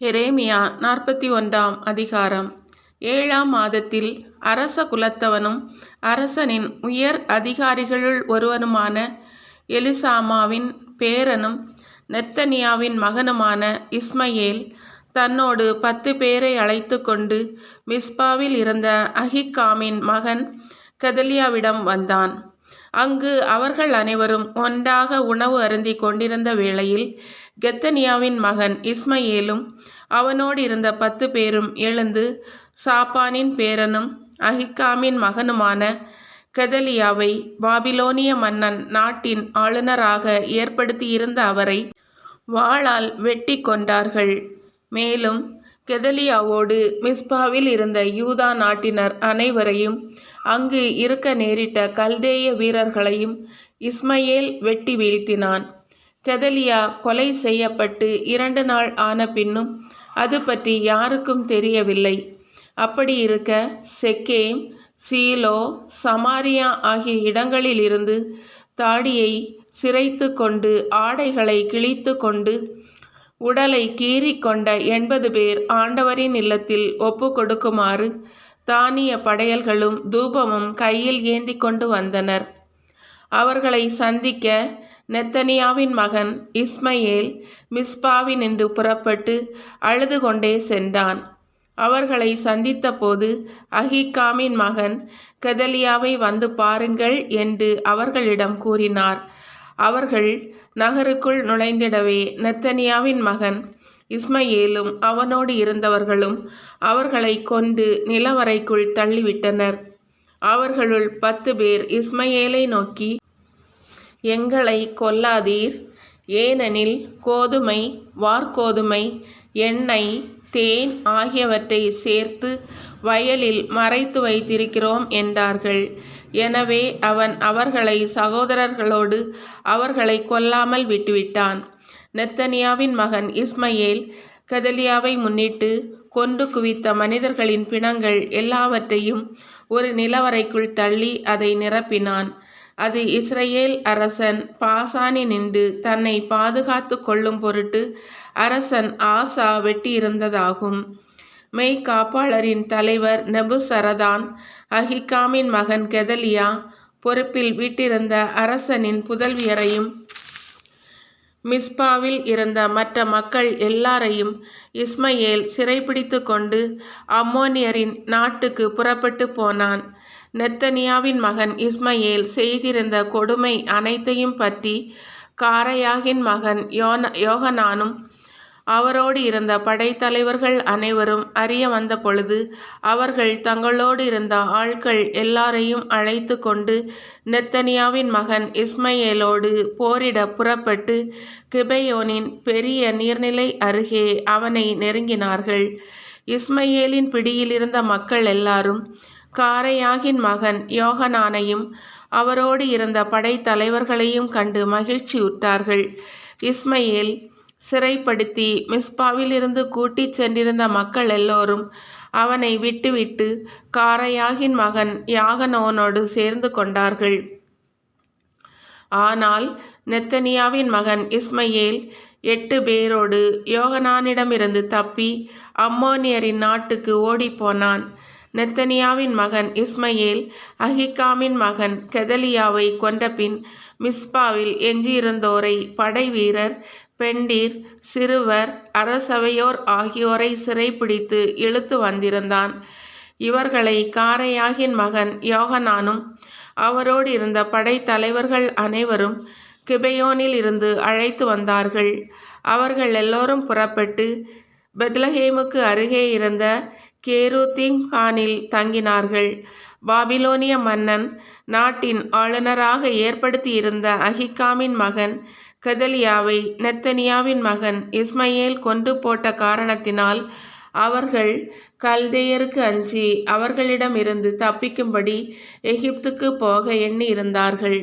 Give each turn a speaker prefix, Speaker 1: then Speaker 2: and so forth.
Speaker 1: எரேமியா நாற்பத்தி ஒன்றாம் அதிகாரம். ஏழாம் மாதத்தில் அரச குலத்தவனும் அரசனின் உயர் அதிகாரிகளுள் ஒருவனுமான எலிசாமாவின் பேரனும் நெத்தனியாவின் மகனுமான இஸ்மையேல் தன்னோடு பத்து பேரை அழைத்து கொண்டு மிஸ்பாவில் இருந்த அஹிக்காமின் மகன் கதலியாவிடம் வந்தான். அங்கு அவர்கள் அனைவரும் ஒன்றாக உணவு அருந்தி கொண்டிருந்த வேளையில் கெத்தனியாவின் மகன் இஸ்மையேலும் அவனோடு இருந்த பத்து பேரும் எழுந்து சாப்பானின் பேரனும் அஹிக்காமின் மகனுமான கெதலியாவை பாபிலோனிய மன்னன் நாட்டின் ஆளுநராக ஏற்படுத்தியிருந்த அவரை வாளால் வெட்டி கொண்டார்கள். மேலும் கெதலியாவோடு மிஸ்பாவில் இருந்த யூதா நாட்டினர் அனைவரையும் அங்கு இருக்க நேரிட்ட கல்தேய வீரர்களையும் இஸ்மையேல் வெட்டி வீழ்த்தினான். கெதலியா கொலை செய்யப்பட்டு இரண்டு நாள் ஆன பின்னும் அது பற்றி யாருக்கும் தெரியவில்லை. அப்படி இருக்க செக்கேம் சீலோ சமாரியா ஆகிய இடங்களிலிருந்து தாடியை சிரைத்து கொண்டு ஆடைகளை கிழித்து கொண்டு உடலை கீறிக்கொண்ட எண்பது பேர் ஆண்டவரின் இல்லத்தில் ஒப்பு கொடுக்குமாறு தானிய படையல்களும் தூபமும் கையில் ஏந்தி கொண்டு வந்தனர். அவர்களை சந்திக்க நெத்தனியாவின் மகன் இஸ்மையேல் மிஸ்பாவின் என்று புறப்பட்டு அழுது கொண்டே சென்றான். அவர்களை சந்தித்தபோது அஹிகாமின் மகன் கதலியாவை வந்து பாருங்கள் என்று அவர்களிடம் கூறினார். அவர்கள் நகருக்குள் நுழைந்திடவே நெத்தனியாவின் மகன் இஸ்மையேலும் அவனோடு இருந்தவர்களும் அவர்களை கொண்டு நிலவரைக்குள் தள்ளிவிட்டனர். அவர்களுள் பத்து பேர் இஸ்மையேலை நோக்கி எங்களை கொல்லாதீர். ஏனெனில் கோதுமை வார்கோதுமை எண்ணெய் தேன் ஆகியவற்றை சேர்த்து வயலில் மறைத்து வைத்திருக்கிறோம் என்றார்கள். எனவே அவன் அவர்களை சகோதரர்களோடு அவர்களை கொல்லாமல் விட்டுவிட்டான். நெத்தனியாவின் மகன் இஸ்மையேல் கதலியாவை முன்னிட்டு கொண்டு குவித்த மனிதர்களின் பிணங்கள் எல்லாவற்றையும் ஒரு நிலவரைக்குள் தள்ளி அதை நிரப்பினான். அது இஸ்ரேல் அரசன் பாசானி நின்று தன்னை பாதுகாத்து கொள்ளும் பொருட்டு அரசன் ஆசா வெட்டியிருந்ததாகும். மெய் காப்பாளரின் தலைவர் நெபுசரதான் அஹிகாமின் மகன் கெதலியா பொறுப்பில் வீட்டிருந்த அரசனின் புதல்வியரையும் மிஸ்பாவில் இருந்த மற்ற மக்கள் எல்லாரையும் இஸ்மையேல் சிறைப்பிடித்து கொண்டு அம்மோனியரின் நாட்டுக்கு புறப்பட்டு போனான். நெத்தனியாவின் மகன் இஸ்மயேல் செய்திருந்த கொடுமை அனைத்தையும் பற்றி காரையாகின் மகன் யோன யோகனானும் அவரோடு இருந்த படைத்தலைவர்கள் அனைவரும் அறிய வந்த பொழுது அவர்கள் தங்களோடு இருந்த ஆட்கள் எல்லாரையும் அழைத்து கொண்டு நெத்தனியாவின் மகன் இஸ்மையேலோடு போரிட புறப்பட்டு கிபையோனின் பெரிய நீர்நிலை அருகே அவனை நெருங்கினார்கள். இஸ்மையேலின் பிடியிலிருந்த மக்கள் எல்லாரும் காரையாகின் மகன் யோகனானையும் அவரோடு இருந்த படைத்தலைவர்களையும் கண்டு மகிழ்ச்சியுற்றார்கள். இஸ்மையில் இஸ்மையேல் சிறைப்படுத்தி மிஸ்பாவிலிருந்து கூட்டிச் சென்றிருந்த மக்கள் எல்லோரும் அவனை விட்டுவிட்டு காரையாகின் மகன் யாகனோனோடு சேர்ந்து கொண்டார்கள். ஆனால் நெத்தனியாவின் மகன் இஸ்மையேல் எட்டு பேரோடு யோகனானிடமிருந்து தப்பி அம்மோனியரின் நாட்டுக்கு ஓடிப்போனான் நெத்தனியாவின் மகன் இஸ்மையேல் அஹிகாமின் மகன் கெதலியாவை கொண்டபின் மிஸ்பாவில் எஞ்சியிருந்தோரை படை வீரர் பெண்டீர் சிறுவர் அரசவையோர் ஆகியோரை சிறைப்பிடித்து இழுத்து வந்திருந்தான். இவர்களை காரையாகின் மகன் யோகனானும் அவரோடு இருந்த படைத்தலைவர்கள் அனைவரும் கிபையோனில் இருந்து அழைத்து வந்தார்கள். அவர்கள் எல்லோரும் புறப்பட்டு பெத்லஹேமுக்கு அருகே இருந்த கேருத்திங் கானில் தங்கினார்கள். பாபிலோனிய மன்னன் நாட்டின் ஆளுநராக ஏற்படுத்தியிருந்த அஹிகாமின் மகன் கதலியாவை நெத்தனியாவின் மகன் இஸ்மையேல் கொன்று போட்ட காரணத்தினால் அவர்கள் கல்தேயருக்கு அஞ்சி அவர்களிடமிருந்து தப்பிக்கும்படி எகிப்துக்கு போக எண்ணியிருந்தார்கள்.